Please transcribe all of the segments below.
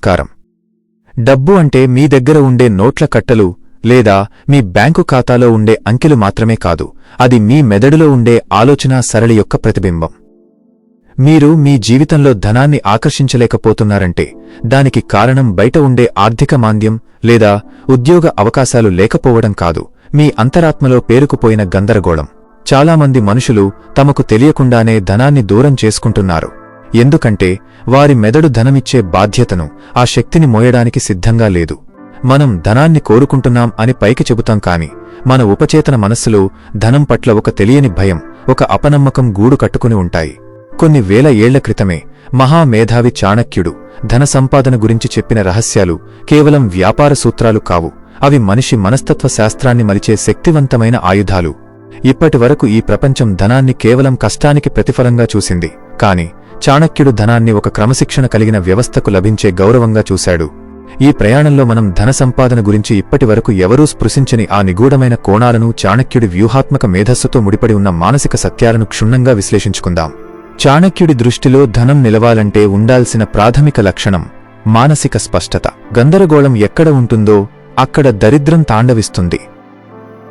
నమస్కారం. డబ్బు అంటే మీ దగ్గర ఉండే నోట్ల కట్టలు లేదా మీ బ్యాంకు ఖాతాలో ఉండే అంకెలు మాత్రమే కాదు అది మీ మెదడులో ఉండే ఆలోచనా సరళి యొక్క ప్రతిబింబం. మీరు మీ జీవితంలో ధనాన్ని ఆకర్షించలేకపోతున్నారంటే దానికి కారణం బయట ఉండే ఆర్థిక మాంద్యం లేదా ఉద్యోగ అవకాశాలు లేకపోవడం కాదు మీ అంతరాత్మలో పేరుకుపోయిన గందరగోళం. చాలామంది మనుషులు తమకు తెలియకుండానే ధనాన్ని దూరం చేసుకుంటున్నారు. ఎందుకంటే వారి మెదడు ధనమిచ్చే బాధ్యతను ఆ శక్తిని మోయడానికి సిద్ధంగా లేదు. మనం ధనాన్ని కోరుకుంటున్నాం అని పైకి చెబుతాం కాని మన ఉపచేతన మనస్సులో ధనం పట్ల ఒక తెలియని భయం ఒక అపనమ్మకం గూడు కట్టుకుని ఉంటాయి. కొన్ని వేల ఏళ్ళ క్రితమే మహామేధావి చాణక్యుడు ధన సంపాదన గురించి చెప్పిన రహస్యాలు కేవలం వ్యాపార సూత్రాలు కావు అవి మనిషి మనస్తత్వ శాస్త్రాన్ని మలిచే శక్తివంతమైన ఆయుధాలు. ఇప్పటివరకు ఈ ప్రపంచం ధనాన్ని కేవలం కష్టానికి ప్రతిఫలంగా చూసింది కాని చాణక్యుడు ధనాన్ని ఒక క్రమశిక్షణ కలిగిన వ్యవస్థకు లభించే గౌరవంగా చూశాడు. ఈ ప్రయాణంలో మనం ధన సంపాదన గురించి ఇప్పటివరకు ఎవరూ స్పృశించని ఆ నిగూఢమైన కోణాలను చాణక్యుడి వ్యూహాత్మక మేధస్సుతో ముడిపడి ఉన్న మానసిక సత్యాలను క్షుణ్ణంగా విశ్లేషించుకుందాం. చాణక్యుడి దృష్టిలో ధనం నిలవాలంటే ఉండాల్సిన ప్రాథమిక లక్షణం మానసిక స్పష్టత. గందరగోళం ఎక్కడ ఉంటుందో అక్కడ దరిద్రం తాండవిస్తుంది.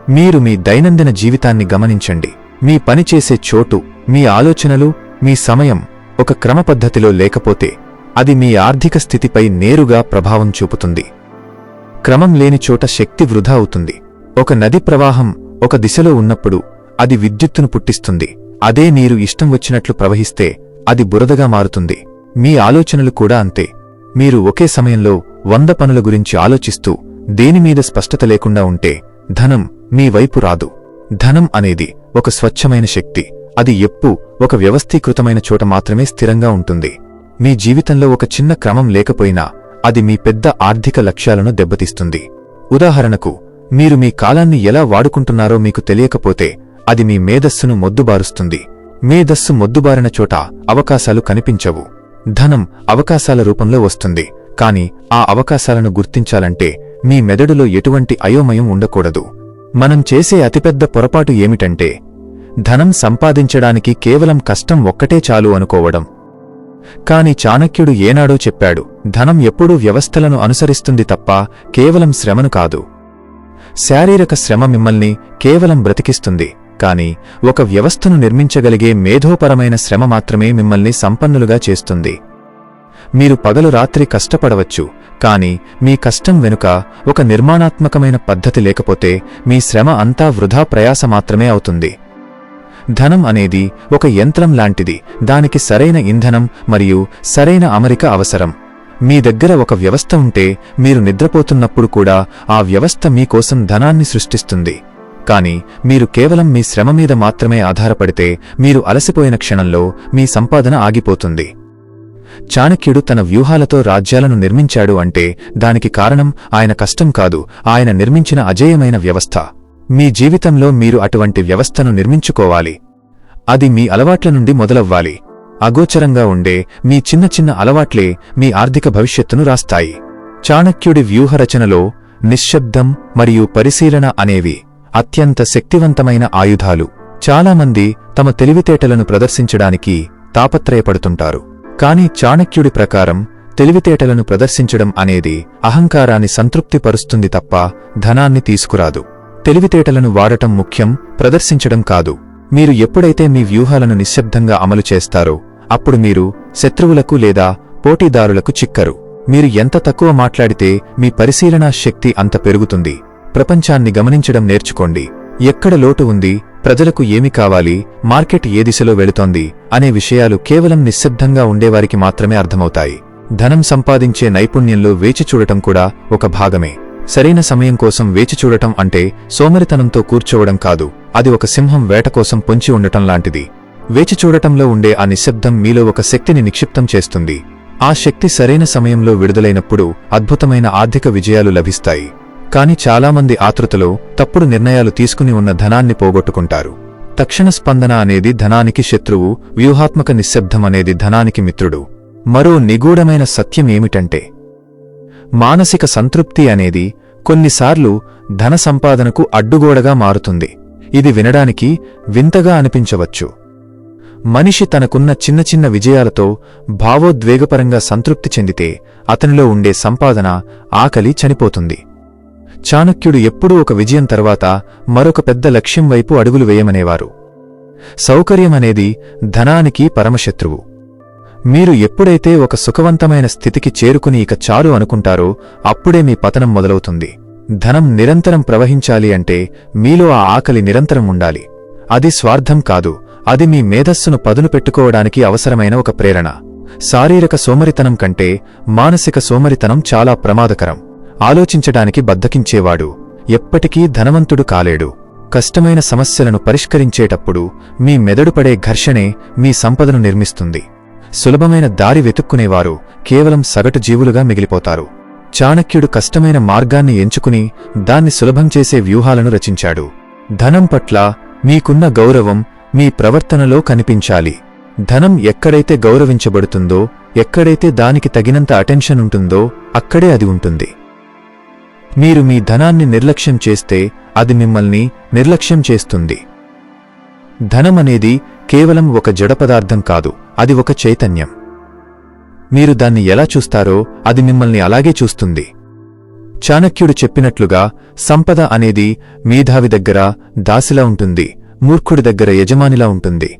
మీరు మీ దైనందిన జీవితాన్ని గమనించండి. మీ పనిచేసే చోటు మీ ఆలోచనలు మీ సమయం ఒక క్రమపద్ధతిలో లేకపోతే అది మీ ఆర్థిక స్థితిపై నేరుగా ప్రభావం చూపుతుంది. క్రమం లేని చోట శక్తి వృధా అవుతుంది. ఒక నది ప్రవాహం ఒక దిశలో ఉన్నప్పుడు అది విద్యుత్తును పుట్టిస్తుంది. అదే నీరు ఇష్టం వచ్చినట్లు ప్రవహిస్తే అది బురదగా మారుతుంది. మీ ఆలోచనలు కూడా అంతే. మీరు ఒకే సమయంలో వంద పనుల గురించి ఆలోచిస్తూ దేనిమీద స్పష్టత లేకుండా ఉంటే ధనం మీ వైపు రాదు. ధనం అనేది ఒక స్వచ్ఛమైన శక్తి. అది ఎప్పు ఒక వ్యవస్థీకృతమైన చోట మాత్రమే స్థిరంగా ఉంటుంది. మీ జీవితంలో ఒక చిన్న క్రమం లేకపోయినా అది మీ పెద్ద ఆర్థిక లక్ష్యాలను దెబ్బతీస్తుంది. ఉదాహరణకు మీరు మీ కాలాన్ని ఎలా వాడుకుంటున్నారో మీకు తెలియకపోతే అది మీ మేధస్సును మొద్దుబారుస్తుంది. మేధస్సు మొద్దుబారిన చోట అవకాశాలు కనిపించవు. ధనం అవకాశాల రూపంలో వస్తుంది. కాని ఆ అవకాశాలను గుర్తించాలంటే మీ మెదడులో ఎటువంటి అయోమయం ఉండకూడదు. మనం చేసే అతిపెద్ద పొరపాటు ఏమిటంటే ధనం సంపాదించడానికి కేవలం కష్టం ఒక్కటే చాలు అనుకోవడం. కాని చాణక్యుడు ఏనాడో చెప్పాడు ధనం ఎప్పుడూ వ్యవస్థలను అనుసరిస్తుంది తప్ప కేవలం శ్రమను కాదు. శారీరక శ్రమ మిమ్మల్ని కేవలం బ్రతికిస్తుంది కాని ఒక వ్యవస్థను నిర్మించగలిగే మేధోపరమైన శ్రమ మాత్రమే మిమ్మల్ని సంపన్నులుగా చేస్తుంది. మీరు పగలు రాత్రి కష్టపడవచ్చు కాని మీ కష్టం వెనుక ఒక నిర్మాణాత్మకమైన పద్ధతి లేకపోతే మీ శ్రమ అంతా వృధా ప్రయాస మాత్రమే అవుతుంది. ధనం అనేది ఒక యంత్రం లాంటిది. దానికి సరైన ఇంధనం మరియు సరైన అమరిక అవసరం. మీ దగ్గర ఒక వ్యవస్థ ఉంటే మీరు నిద్రపోతున్నప్పుడు కూడా ఆ వ్యవస్థ మీకోసం ధనాన్ని సృష్టిస్తుంది. కాని మీరు కేవలం మీ శ్రమ మీద మాత్రమే ఆధారపడితే మీరు అలసిపోయిన క్షణంలో మీ సంపాదన ఆగిపోతుంది. చాణక్యుడు తన వ్యూహాలతో రాజ్యాలను నిర్మించాడు అంటే దానికి కారణం ఆయన కష్టం కాదు. ఆయన నిర్మించిన అజేయమైన వ్యవస్థ. మీ జీవితంలో మీరు అటువంటి వ్యవస్థను నిర్మించుకోవాలి. అది మీ అలవాట్ల నుండి మొదలవ్వాలి. అగోచరంగా ఉండే మీ చిన్న చిన్న అలవాట్లే మీ ఆర్థిక భవిష్యత్తును రాస్తాయి. చాణక్యుడి వ్యూహరచనలో నిశ్శబ్దం మరియు పరిశీలన అనేవి అత్యంత శక్తివంతమైన ఆయుధాలు. చాలామంది తమ తెలివితేటలను ప్రదర్శించడానికి తాపత్రయపడుతుంటారు. కాని చాణక్యుడి ప్రకారం తెలివితేటలను ప్రదర్శించడం అనేది అహంకారాన్ని సంతృప్తిపరుస్తుంది తప్ప ధనాన్ని తీసుకురాదు. తెలివితేటలను వాడటం ముఖ్యం ప్రదర్శించడం కాదు. మీరు ఎప్పుడైతే మీ వ్యూహాలను నిశ్శబ్దంగా అమలు చేస్తారో అప్పుడు మీరు శత్రువులకు లేదా పోటీదారులకు చిక్కరు. మీరు ఎంత తక్కువ మాట్లాడితే మీ పరిశీలనా శక్తి అంత పెరుగుతుంది. ప్రపంచాన్ని గమనించడం నేర్చుకోండి. ఎక్కడ లోటు ఉంది ప్రజలకు ఏమి కావాలి మార్కెట్ ఏ దిశలో వెళుతోంది అనే విషయాలు కేవలం నిశ్శబ్దంగా ఉండేవారికి మాత్రమే అర్థమవుతాయి. ధనం సంపాదించే నైపుణ్యంలో వేచి చూడటం కూడా ఒక భాగమే. సరైన సమయం కోసం వేచి చూడటం అంటే సోమరితనంతో కూర్చోవడం కాదు. అది ఒక సింహం వేట కోసం పొంచి ఉండటం లాంటిది. వేచి చూడటంలో ఉండే ఆ నిశ్శబ్దం మీలో ఒక శక్తిని నిక్షిప్తం చేస్తుంది. ఆ శక్తి సరైన సమయంలో విడుదలైనప్పుడు అద్భుతమైన ఆర్థిక విజయాలు లభిస్తాయి. కాని చాలామంది ఆతృతలో తప్పుడు నిర్ణయాలు తీసుకుని ఉన్న ధనాన్ని పోగొట్టుకుంటారు. తక్షణ స్పందన అనేది ధనానికి శత్రువు వ్యూహాత్మక నిశ్శబ్దం అనేది ధనానికి మిత్రుడు. మరో నిగూఢమైన సత్యం ఏమిటంటే మానసిక సంతృప్తి అనేది కొన్నిసార్లు ధన సంపాదనకు అడ్డుగోడగా మారుతుంది. ఇది వినడానికి వింతగా అనిపించవచ్చు. మనిషి తనకున్న చిన్న చిన్న విజయాలతో భావోద్వేగపరంగా సంతృప్తి చెందితే అతనిలో ఉండే సంపాదన ఆకలి చనిపోతుంది. చాణక్యుడు ఎప్పుడూ ఒక విజయం తర్వాత మరొక పెద్ద లక్ష్యం వైపు అడుగులు వేయమనేవారు. సౌకర్యమనేది ధనానికి పరమశత్రువు. మీరు ఎప్పుడైతే ఒక సుఖవంతమైన స్థితికి చేరుకుని ఇక చాలు అనుకుంటారో అప్పుడే మీ పతనం మొదలవుతుంది. ధనం నిరంతరం ప్రవహించాలి అంటే మీలో ఆ ఆకలి నిరంతరం ఉండాలి. అది స్వార్థం కాదు. అది మీ మేధస్సును పదును పెట్టుకోవడానికి అవసరమైన ఒక ప్రేరణ. శారీరక సోమరితనం కంటే మానసిక సోమరితనం చాలా ప్రమాదకరం. ఆలోచించడానికి బద్దకించేవాడు ఎప్పటికీ ధనవంతుడు కాలేడు. కష్టమైన సమస్యలను పరిష్కరించేటప్పుడు మీ మెదడు పడే ఘర్షణే మీ సంపదను నిర్మిస్తుంది. సులభమైన దారి వెతుక్కునేవారు. కేవలం సగటు జీవులుగా మిగిలిపోతారు. చాణక్యుడు కష్టమైన మార్గాన్ని ఎంచుకుని దాన్ని సులభం చేసే వ్యూహాలను రచించాడు. ధనం పట్ల మీకున్న గౌరవం మీ ప్రవర్తనలో కనిపించాలి. ధనం ఎక్కడైతే గౌరవించబడుతుందో ఎక్కడైతే దానికి తగినంత అటెన్షన్ ఉంటుందో అక్కడే అది ఉంటుంది. మీరు మీ ధనాన్ని నిర్లక్ష్యం చేస్తే అది మిమ్మల్ని నిర్లక్ష్యం చేస్తుంది. ధనం అనేది కేవలం ఒక జడ పదార్థం కాదు. అది ఒక చైతన్యం. మీరు దాన్ని ఎలా చూస్తారో అది మిమ్మల్ని అలాగే చూస్తుంది. చాణక్యుడు చెప్పినట్లుగా సంపద అనేది మేధావి దగ్గర దాసిలా ఉంటుంది మూర్ఖుడి దగ్గర యజమానిలా ఉంటుంది.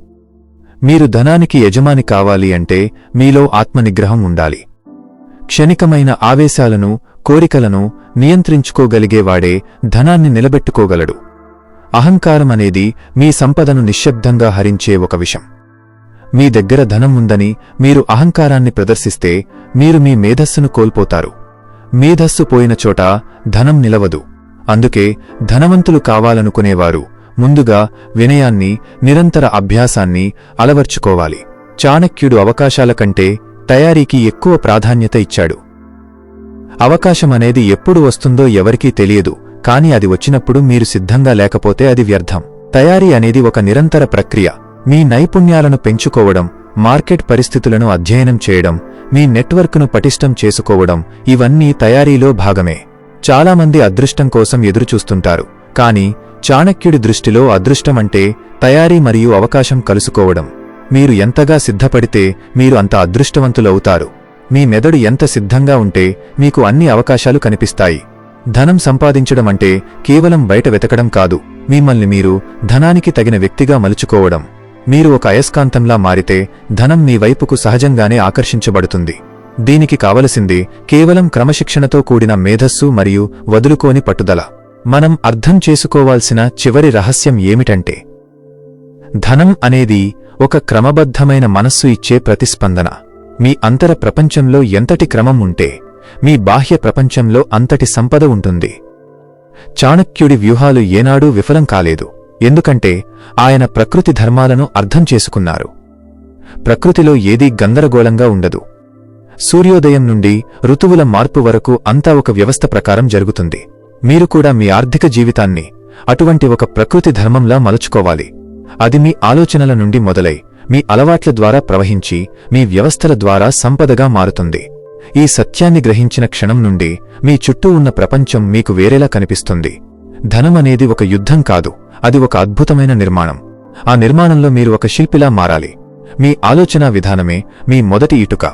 మీరు ధనానికి యజమాని కావాలి అంటే మీలో ఆత్మనిగ్రహం ఉండాలి. క్షణికమైన ఆవేశాలను కోరికలను నియంత్రించుకోగలిగేవాడే ధనాన్ని నిలబెట్టుకోగలడు. అహంకారం అనేది మీ సంపదను నిశ్శబ్దంగా హరించే ఒక విషం. మీ దగ్గర ధనం ఉందని మీరు అహంకారాన్ని ప్రదర్శిస్తే మీరు మీ మేధస్సును కోల్పోతారు. మేధస్సు పోయిన చోట ధనం నిలవదు. అందుకే ధనవంతులు కావాలనుకునేవారు ముందుగా వినయాన్ని నిరంతర అభ్యాసాన్ని అలవర్చుకోవాలి. చాణక్యుడు అవకాశాల కంటే తయారీకి ఎక్కువ ప్రాధాన్యత ఇచ్చాడు. అవకాశమనేది ఎప్పుడు వస్తుందో ఎవరికీ తెలియదు కాని అది వచ్చినప్పుడు మీరు సిద్ధంగా లేకపోతే అది వ్యర్థం. తయారీ అనేది ఒక నిరంతర ప్రక్రియ. మీ నైపుణ్యాలను పెంచుకోవడం మార్కెట్ పరిస్థితులను అధ్యయనం చేయడం మీ నెట్వర్క్ను పటిష్టం చేసుకోవడం ఇవన్నీ తయారీలో భాగమే. చాలామంది అదృష్టం కోసం ఎదురుచూస్తుంటారు కాని చాణక్యుడి దృష్టిలో అదృష్టమంటే తయారీ మరియు అవకాశం కలుసుకోవడం. మీరు ఎంతగా సిద్ధపడితే మీరు అంత అదృష్టవంతులవుతారు. మీ మెదడు ఎంత సిద్ధంగా ఉంటే మీకు అన్ని అవకాశాలు కనిపిస్తాయి. ధనం సంపాదించడం అంటే కేవలం బయట వెతకడం కాదు మిమ్మల్ని మీరు ధనానికి తగిన వ్యక్తిగా మలుచుకోవడం. మీరు ఒక అయస్కాంతంలా మారితే ధనం మీ వైపుకు సహజంగానే ఆకర్షించబడుతుంది. దీనికి కావలసింది కేవలం క్రమశిక్షణతో కూడిన మేధస్సు మరియు వదులుకోని పట్టుదల. మనం అర్థం చేసుకోవాల్సిన చివరి రహస్యం ఏమిటంటే ధనం అనేది ఒక క్రమబద్ధమైన మనస్సు ఇచ్చే ప్రతిస్పందన. మీ అంతర ప్రపంచంలో ఎంతటి క్రమం ఉంటే మీ బాహ్య ప్రపంచంలో అంతటి సంపద ఉంటుంది. చాణక్యుడి వ్యూహాలు ఏనాడూ విఫలం కాలేదు. ఎందుకంటే ఆయన ప్రకృతి ధర్మాలను అర్థం చేసుకున్నారు. ప్రకృతిలో ఏదీ గందరగోళంగా ఉండదు. సూర్యోదయం నుండి ఋతువుల మార్పు వరకు అంతా ఒక వ్యవస్థ ప్రకారం జరుగుతుంది. మీరు కూడా మీ ఆర్థిక జీవితాన్ని అటువంటి ఒక ప్రకృతి ధర్మంలా మలుచుకోవాలి. అది మీ ఆలోచనల నుండి మొదలై మీ అలవాట్ల ద్వారా ప్రవహించి మీ వ్యవస్థల ద్వారా సంపదగా మారుతుంది. ఈ సత్యాన్ని గ్రహించిన క్షణం నుండి మీ చుట్టూ ఉన్న ప్రపంచం మీకు వేరేలా కనిపిస్తుంది. ధనం అనేది ఒక యుద్ధం కాదు అది ఒక అద్భుతమైన నిర్మాణం. ఆ నిర్మాణంలో మీరు ఒక శిల్పిలా మారాలి. మీ ఆలోచనా విధానమే మీ మొదటి ఇటుక.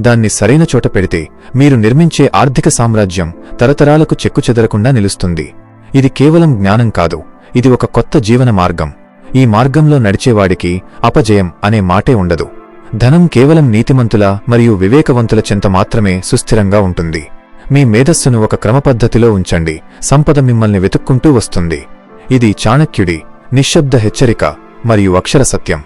దాన్ని సరైన చోట పెడితే మీరు నిర్మించే ఆర్థిక సామ్రాజ్యం తరతరాలకు చెక్కుచెదరకుండా నిలుస్తుంది. ఇది కేవలం జ్ఞానం కాదు ఇది ఒక కొత్త జీవన మార్గం. ఈ మార్గంలో నడిచేవాడికి అపజయం అనే మాటే ఉండదు. ధనం కేవలం నీతిమంతుల మరియు వివేకవంతుల చెంత మాత్రమే సుస్థిరంగా ఉంటుంది. మీ మేధస్సును ఒక క్రమపద్ధతిలో ఉంచండి. సంపద మిమ్మల్ని వెతుక్కుంటూ వస్తుంది. ఇది చాణక్యుడి నిశ్శబ్ద హెచ్చరిక మరియు అక్షర సత్యం.